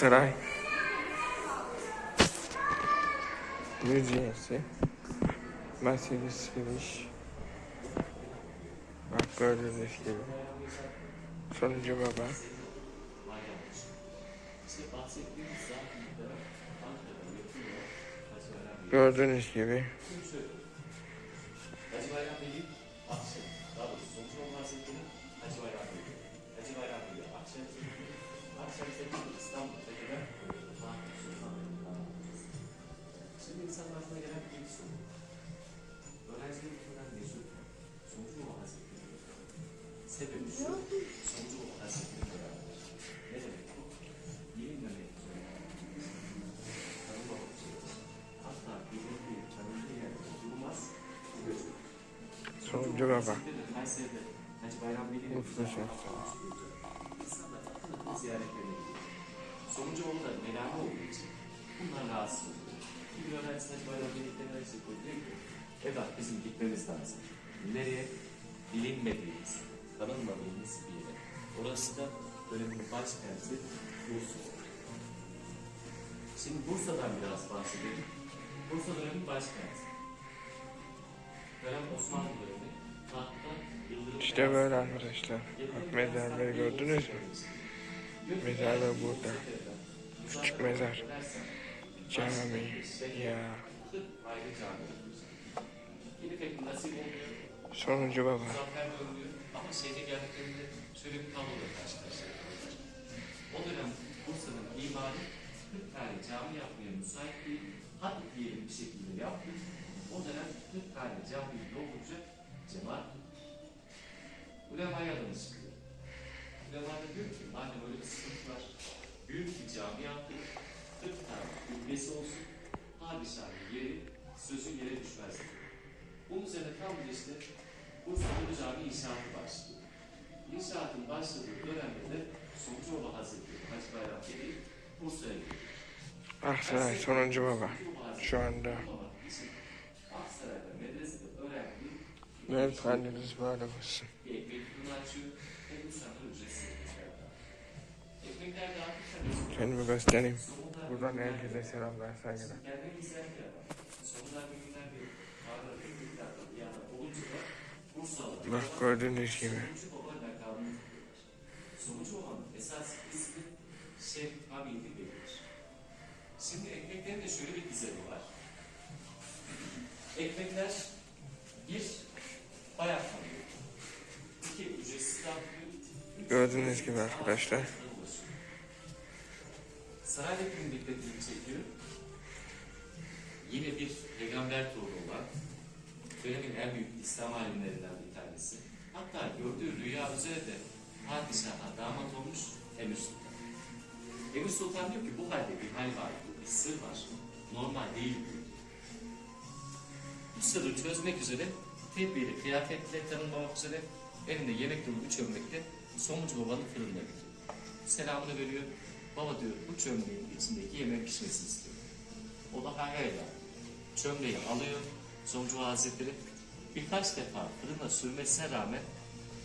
Aksaray Müzeyesi Mercedes giriş Bak gördüğünüz gibi Sonuncu baba Gördüğünüz gibi Şu, sonuç olma Hazretleri beraber. Ne demek bu? Bilinmemek üzere. Tanımamak üzere. Hatta bilindiği, tanındığı yerde durmaz, gözükür. Sonuncu baba Kayseri'de Hacı Bayram Veli'nin insanlar akın ziyaretlerine gidiyor. Sonucu onu da melamı olduğu için bunlar rahatsız oluyor. Bir öğrencisi Hacı Bayram Veli'den öğrencisi diyor ki Evlat bizim gitmemiz lazım. Nereye? Bilinmediğimiz, tanınmadığımız bir yere. Orası da dönemin başkenti Bursa. Şimdi Bursa'dan biraz bahsedelim. Bursa dönemin başkenti. Dönem Osmanlı dönemi. Tahtta Yıldırım İşte böyle arkadaşlar Bak mezarları gördünüz mü? Mezarlar burada Küçük mezar Cami Ya. Sonuncu baba. Ama şehre geldiklerinde şöyle bir tabloyla karşılaşıyorlar. O dönem Bursa'nın mimarı 40 tane cami yapmaya müsait değil. Hadi diyelim bir şekilde yaptı. O dönem 40 tane cami dolunca cemaat ulemaya adını çıkıyor. Ulema da diyor ki madem öyle bir sıkıntı var. Büyük bir cami yaptık. 40 tane kümbesi olsun. Padişahın yeri sözü yere düşmez. Bunun üzerine tam bir işte Bursa'da bir cami inşaatı başlıyor. İnşaatın başladığı dönemde de Sonucoğlu Hazretleri Hacı Bayram Veli Bursa'ya gidiyor. Aksaray sonuncu baba. Şu anda. Ne kalbiniz böyle olsun. Kendimi göstereyim. Buradan herkese selamlar saygılar kendine güzel bir adam. Sonunda bir günden bir mağara bir günden bir yana olunca da Bursalı. Bak gördüğünüz gibi Sonucu olan esas ismi Şef Hamidi Bey'dir. Şimdi ekmeklerin de şöyle bir gizemi var. Ekmekler bir bayağı kalıyor. İki ücretsiz dağıtılıyor. Gördüğünüz gibi arkadaşlar. Sarayda kimin dikkatini çekiyor? Yine bir peygamber torunu olan dönemin en büyük İslam alimlerinden bir tanesi. Hatta gördüğü rüya üzere de padişaha damat olmuş Emir Sultan. Emir Sultan diyor ki bu halde bir hal var, bir sır var. Normal değil diyor. Bu sırrı çözmek üzere tedbiri kıyafetle tanınmamak üzere elinde yemek dolu bir çömlekte sonuç babanın fırınına gidiyor. Selamını veriyor. Baba diyor bu çömleğin içindeki yemek pişmesini istiyor. O da hayal Çömleği alıyor. Sonucu Hazretleri birkaç defa fırına sürmesine rağmen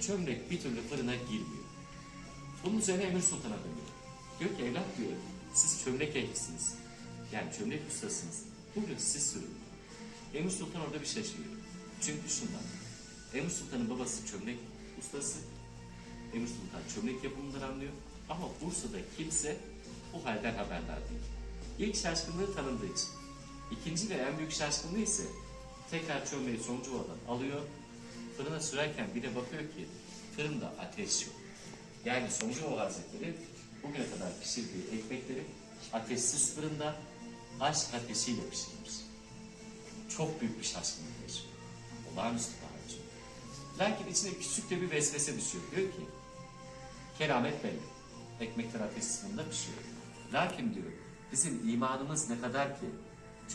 çömlek bir türlü fırına girmiyor. Bunun üzerine Emir Sultan'a dönüyor. Diyor ki evlat diyor siz çömlek ehlisiniz. Yani çömlek ustasınız. Bugün siz sürün. Emir Sultan orada bir şaşırıyor. Çünkü şundan. Emir Sultan'ın babası çömlek ustası. Emir Sultan çömlek yapımından anlıyor. Ama Bursa'da kimse bu halden haberdar değil. İlk şaşkınlığı tanındığı için. İkinci ve en büyük şaşkınlığı ise tekrar çömleği olan alıyor. Fırına sürerken bir de bakıyor ki fırında ateş yok. Yani sonucu o hazretleri bugüne kadar pişirdiği ekmekleri ateşsiz fırında aşk ateşiyle pişirmiş. Çok büyük bir şaşkınlık yaşıyor. Olağanüstü çok. Lakin içine küçük de bir vesvese düşüyor. Diyor ki keramet belli. Ekmekler ateşsiz fırında pişiyor. Lakin diyor bizim imanımız ne kadar ki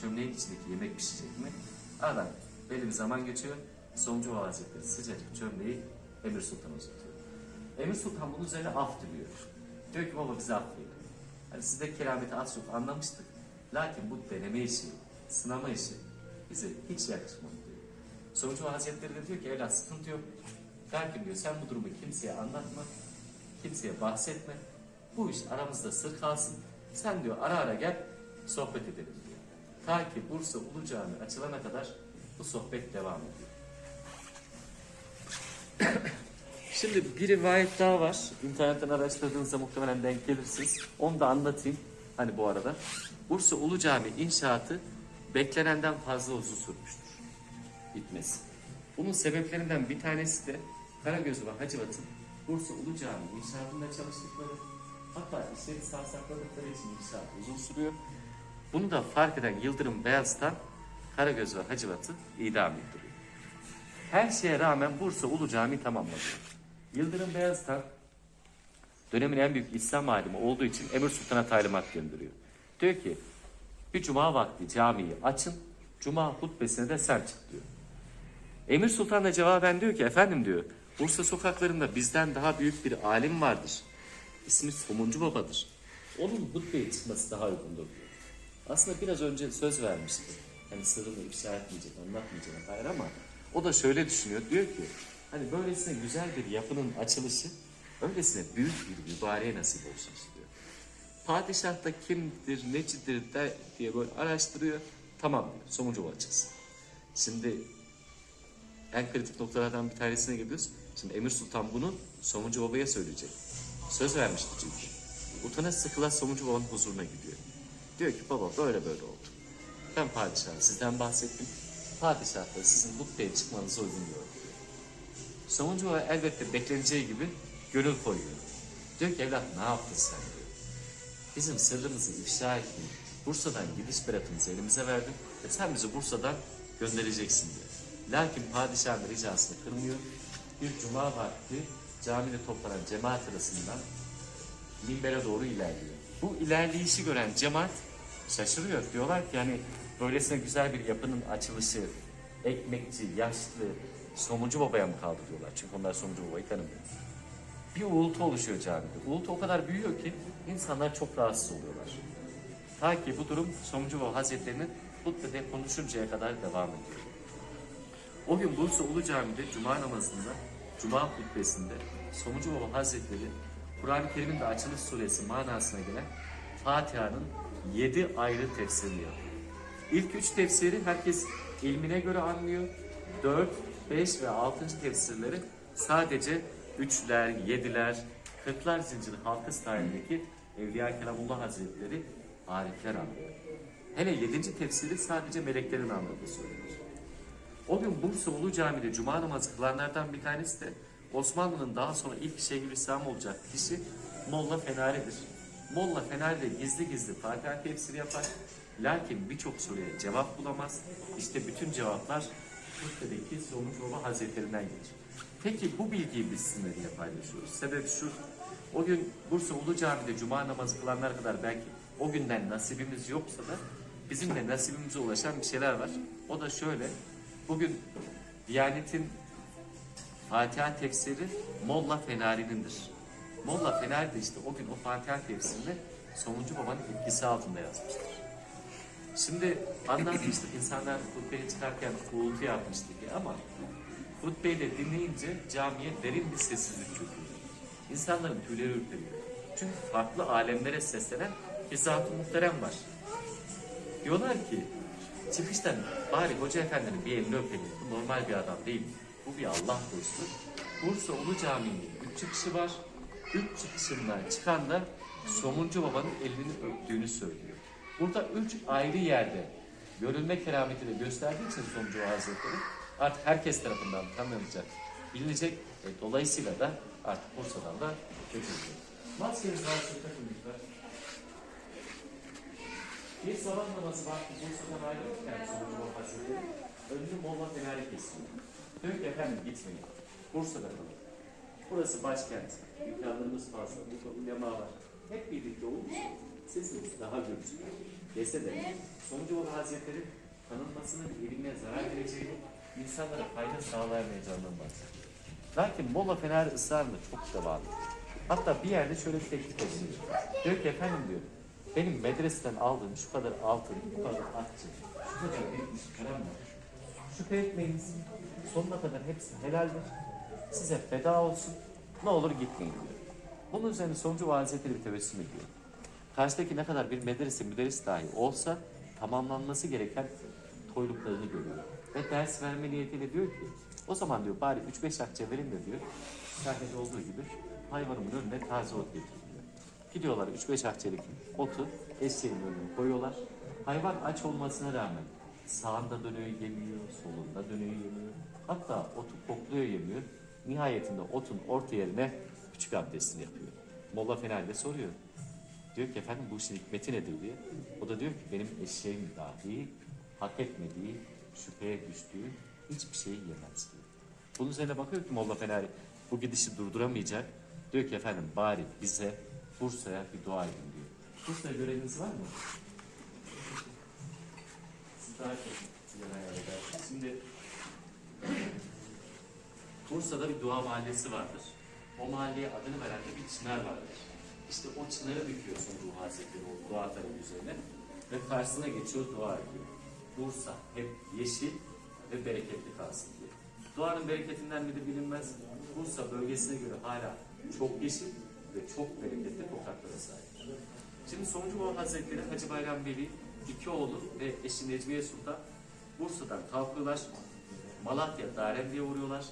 çömleğin içindeki yemek pişecek mi? Aradan belli bir zaman geçiyor. Sonucu o Hazretleri sıcacık çömleği Emir Sultan'a uzatıyor. Emir Sultan bunun üzerine af diliyor. Diyor ki baba bizi affedin. Hani siz de kerameti az çok anlamıştık. Lakin bu deneme işi, sınama işi bize hiç yakışmadı diyor. Sonucu Hazretleri de diyor ki evlat sıkıntı yok. Lakin diyor sen bu durumu kimseye anlatma. kimseye bahsetme. Bu iş aramızda sır kalsın. Sen diyor ara ara gel sohbet edelim. Ta ki Bursa Ulu Cami açılana kadar bu sohbet devam ediyor. Şimdi bir rivayet daha var. İnternetten araştırdığınızda muhtemelen denk gelirsiniz. Onu da anlatayım. Hani bu arada. Bursa Ulu Cami inşaatı beklenenden fazla uzun sürmüştür. Bitmesi. Bunun sebeplerinden bir tanesi de Karagöz ve Hacivat'ın Bursa Ulu Cami inşaatında çalıştıkları hatta işleri savsakladıkları için inşaat uzun sürüyor. Bunu da fark eden Yıldırım Beyazıt'tan Karagöz ve Hacivat'ı idam ettiriyor. Her şeye rağmen Bursa Ulu Cami tamamladı. Yıldırım Beyazıt'tan dönemin en büyük İslam alimi olduğu için Emir Sultan'a talimat gönderiyor. Diyor ki bir cuma vakti camiyi açın, cuma hutbesine de sen çık diyor. Emir Sultan da cevaben diyor ki efendim diyor Bursa sokaklarında bizden daha büyük bir alim vardır. İsmi Somuncu Baba'dır. Onun hutbeye çıkması daha uygundur diyor. Aslında biraz önce söz vermişti. Hani sırrını ifşa etmeyecek, anlatmayacak hayır ama o da şöyle düşünüyor. Diyor ki hani böylesine güzel bir yapının açılışı öylesine büyük bir mübareğe nasip olsun istiyor. Padişah da kimdir, necidir de diye böyle araştırıyor. Tamam diyor, Baba çıksın. Şimdi en kritik noktalardan bir tanesine geliyoruz. Şimdi Emir Sultan bunu Somuncu Baba'ya söyleyecek. Söz vermişti çünkü. Utana sıkıla Somuncu Baba'nın huzuruna gidiyor. Diyor ki baba böyle böyle oldu. Ben padişahım sizden bahsettim. Padişah da sizin hutbeye çıkmanızı uygun gördü. Somuncu Baba elbette bekleneceği gibi gönül koyuyor. Diyor ki evlat ne yaptın sen diyor. Bizim sırrımızı ifşa ettin. Bursa'dan gidiş beratımızı elimize verdin ve sen bizi Bursa'dan göndereceksin diyor. Lakin padişahın ricasını kırmıyor. Bir cuma vakti camide toplanan cemaat arasından minbere doğru ilerliyor. Bu ilerleyişi gören cemaat şaşırıyor. Diyorlar ki hani böylesine güzel bir yapının açılışı ekmekçi, yaşlı, Somuncu Baba'ya mı kaldı diyorlar. Çünkü onlar Somuncu Baba'yı tanımıyor. Bir uğultu oluşuyor camide. Uğultu o kadar büyüyor ki insanlar çok rahatsız oluyorlar. Ta ki bu durum Somuncu Baba Hazretleri'nin hutbede konuşuncaya kadar devam ediyor. O gün Bursa Ulu Cami'de Cuma namazında, Cuma hutbesinde Somuncu Baba Hazretleri Kur'an-ı Kerim'in de açılış suresi manasına gelen Fatiha'nın yedi ayrı tefsirini yapıyor. İlk üç tefsiri herkes ilmine göre anlıyor. Dört, beş ve altıncı tefsirleri sadece üçler, yediler, kırklar zinciri halkası dahilindeki Evliya Kelamullah Hazretleri arifler anlıyor. Hele yedinci tefsiri sadece meleklerin anladığı söylenir. O gün Bursa Ulu Cami'de cuma namazı kılanlardan bir tanesi de Osmanlı'nın daha sonra ilk Şeyhülislam olacak kişi Molla Fenari'dir. Molla Fenari de gizli gizli Fatiha tefsiri yapar. Lakin birçok soruya cevap bulamaz. İşte bütün cevaplar Türkçedeki Sonuç Baba Hazretlerinden gelir. Peki bu bilgiyi biz sizinle niye paylaşıyoruz? Sebep şu, o gün Bursa Ulu Cami'de cuma namazı kılanlar kadar belki o günden nasibimiz yoksa da bizim de nasibimize ulaşan bir şeyler var. O da şöyle, bugün Diyanet'in Fatiha tefsiri Molla Fenari'nindir. Molla Fenari de işte o gün o Fatiha tefsirini Somuncu Baba'nın etkisi altında yazmıştır. Şimdi anlatmıştık insanlar hutbeye çıkarken uğultu yapmıştı diye ama hutbeyi de dinleyince camiye derin bir sessizlik çöküyor. İnsanların tüyleri ürperiyor. Çünkü farklı alemlere seslenen Hizat-ı Muhterem var. Diyorlar ki çıkıştan bari hoca efendinin bir elini öpelim. Bu normal bir adam değil. Bu bir Allah dostu. Bursa Ulu Camii'nin üç çıkışı var. Üç çıkışından çıkan da Somuncu Baba'nın elini öptüğünü söylüyor. Burada üç ayrı yerde görülme kerameti de gösterdiği için Somuncu Hazretleri artık herkes tarafından tanınacak, bilinecek. E, dolayısıyla da artık Bursa'dan da götürülecek. Maskeniz varsa takın lütfen. Bir sabah namazı vakti Bursa'dan ayrılırken Somuncu Baba Hazretleri önünü Molla Fenari kesiyor. Diyor ki efendim gitmeyin. Bursa'da kalın. Burası başkent. İmkanlarımız fazla. Burada ulema var. Hep birlikte olursa sesimiz daha görürsün. Dese de Sonucu Baba Hazretleri tanınmasının eline zarar vereceğini, insanlara fayda sağlayamayacağından bahsediyor. Lakin Molla Fener ısrarla çok devam ediyor. Hatta bir yerde şöyle bir teklif ediyor. Diyor ki efendim diyor, benim medreseden aldığım şu kadar altın, bu kadar akçe, şu kadar birikmiş kalem var. Şüphe etmeyiniz. Sonuna kadar hepsi helaldir. Size feda olsun. Ne olur gitmeyin diyor. Bunun üzerine sonucu vaziyetleri bir tebessüm ediyor. Karşıdaki ne kadar bir medrese müderris dahi olsa tamamlanması gereken toyluklarını görüyor. Ve ders verme niyetiyle diyor ki o zaman diyor bari 3-5 akçe verin de diyor sahnede olduğu gibi hayvanımın önüne taze ot getirin diyor. Gidiyorlar 3-5 akçelik otu eşeğin önüne koyuyorlar. Hayvan aç olmasına rağmen sağında dönüyor yemiyor, solunda dönüyor yemiyor. Hatta otu kokluyor yemiyor. Nihayetinde otun orta yerine küçük abdestini yapıyor. Molla Fener de soruyor. Diyor ki efendim bu işin hikmeti nedir diye. O da diyor ki benim eşeğim dahi hak etmediği, şüpheye düştüğü hiçbir şeyi yemez diyor. Bunun üzerine bakıyor ki Molla Fener bu gidişi durduramayacak. Diyor ki efendim bari bize Bursa'ya bir dua edin diyor. Bursa'ya göreviniz var mı? Daha çok edersiniz. Şimdi Bursa'da bir dua mahallesi vardır. O mahalleye adını veren de bir çınar vardır. İşte o çınarı büküyorsun Ruh Hazretleri o dua talebi üzerine ve karşısına geçiyor dua ediyor. Bursa hep yeşil ve bereketli kalsın diye. Duanın bereketinden midir bilinmez. Bursa bölgesine göre hala çok yeşil ve çok bereketli topraklara sahip. Şimdi Sonucu Baba Hazretleri Hacı Bayram Veli, iki oğlu ve eşi Necmiye Sultan Bursa'dan kalkıyorlar. Malatya Daremli'ye uğruyorlar.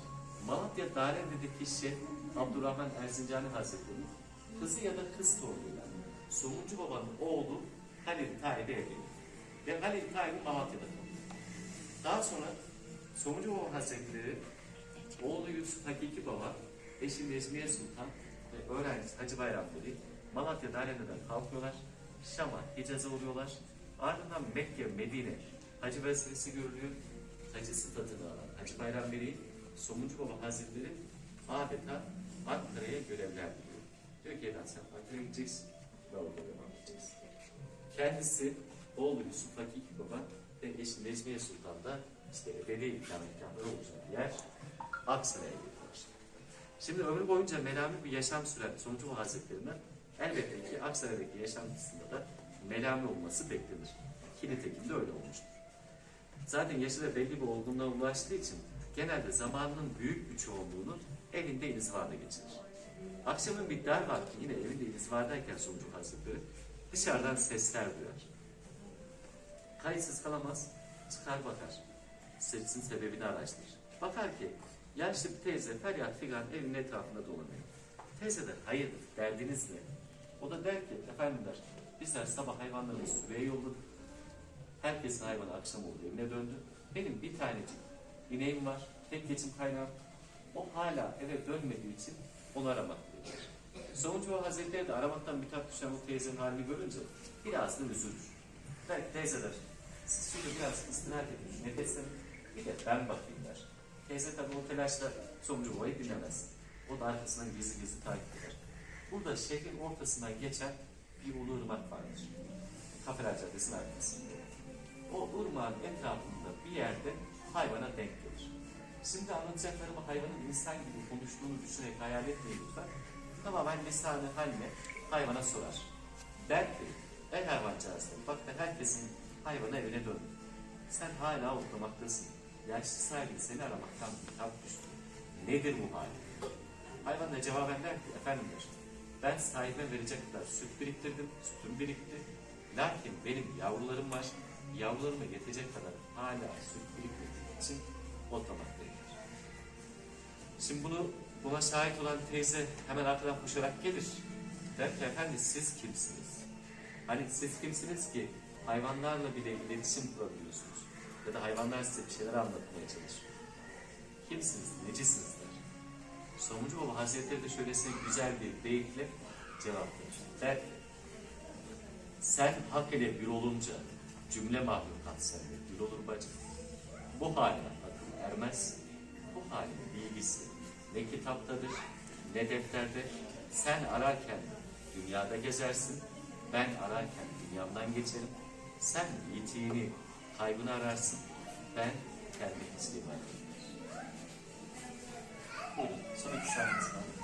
Malatya Daremli'deki Şeyh Abdurrahman Erzincani Hazretleri kızı ya da kız torunuyla Somuncu Baba'nın oğlu Halil Tayyip'e evleniyor. Ve Halil Tayyip Malatya'da kalıyor. Daha sonra Somuncu Baba Hazretleri oğlu Yusuf Hakiki Baba, eşi Necmiye Sultan ve öğrencisi Hacı Bayram Veli Malatya Daremli'den kalkıyorlar. Şam'a, Hicaz'a uğruyorlar. Ardından Mekke, Medine Hacı vazifesi görülüyor. Hacı sıfatını alan Hacı Bayram Veli, Somuncu Baba Hazretleri adeta Ankara'ya görevlendiriyor. Diyor ki evlat sen Ankara'ya gideceksin ve orada devam edeceksin. Kendisi oğlu Yusuf Hakiki Baba ve eşi Necmiye Sultan da işte ebedi ikametgahları olacak yer Aksaray'a gidiyorlar. Şimdi ömrü boyunca melami bir yaşam süren Sonucu Baba Hazretlerinden elbette ki Aksaray'daki yaşantısında da melami olması beklenir. Ki nitekim de öyle olmuştur. Zaten yaşı da belli bir olgunluğa ulaştığı için genelde zamanının büyük bir çoğunluğunu evinde inzivarda geçirir. Akşamın bir dar vakti yine evinde inzivardayken Sonucu Hazretleri dışarıdan sesler duyar. Kayıtsız kalamaz, çıkar bakar. Sesin sebebini araştırır. Bakar ki yaşlı bir teyze feryat figan evin etrafında dolanıyor. Teyze der hayırdır derdiniz ne? O da der ki efendim der bizler sabah hayvanlarımızı sürüye yolladık. Herkesin hayvanı akşam oldu evine döndü. Benim bir tanecik ineğim var, tek geçim kaynağım. O hala eve dönmediği için onu aramaktayım. Sonucu o hazretleri de aramaktan bir tak düşen o teyzenin halini görünce biraz da üzülür. Der teyzeler siz şöyle biraz istirahat edin, nefeslenin. Bir de ben bakayım der. Teyze tabii o telaşla sonucu olayı dinlemez. O da arkasından gizli gizli takip eder. Burada şehrin ortasından geçen bir ulu ırmak vardır. Kafeler Caddesi'nin arkasında. O ırmağın etrafında bir yerde hayvana denk gelir. Şimdi anlatacaklarımı hayvanın insan gibi konuştuğunu düşünerek hayal etmeyin lütfen. Tamamen lisanı haline hayvana sorar. Der ki, ey hayvancağız der, bak da herkesin hayvanı evine döndü. Sen hala otlamaktasın. Yaşlı sahibi seni aramaktan bir tat düştü. Nedir bu hali? Hayvan da cevaben der ki, efendim der, ben sahibe verecek kadar süt biriktirdim, sütüm birikti. Lakin benim yavrularım var, yavrularıma yetecek kadar hala süt biriktirdiğim için otlamaktayım. der. Şimdi bunu buna şahit olan teyze hemen arkadan koşarak gelir. Der ki efendi siz kimsiniz? Hani siz kimsiniz ki hayvanlarla bile iletişim kurabiliyorsunuz? Ya da hayvanlar size bir şeyler anlatmaya çalışıyor. Kimsiniz, necisiniz Sonucu Baba Hazretleri de şöylesine güzel bir beytle cevap verir. Der sen hak ile bir olunca cümle mahlukat sende bir olur bacım. Bu haline akıl ermez, bu halin bilgisi ne kitaptadır ne defterde. Sen ararken dünyada gezersin, ben ararken dünyamdan geçerim. Sen yitiğini, kaybını ararsın, ben kendi pisliğimi ararım. Buyurun, son iki saniyesi kaldı.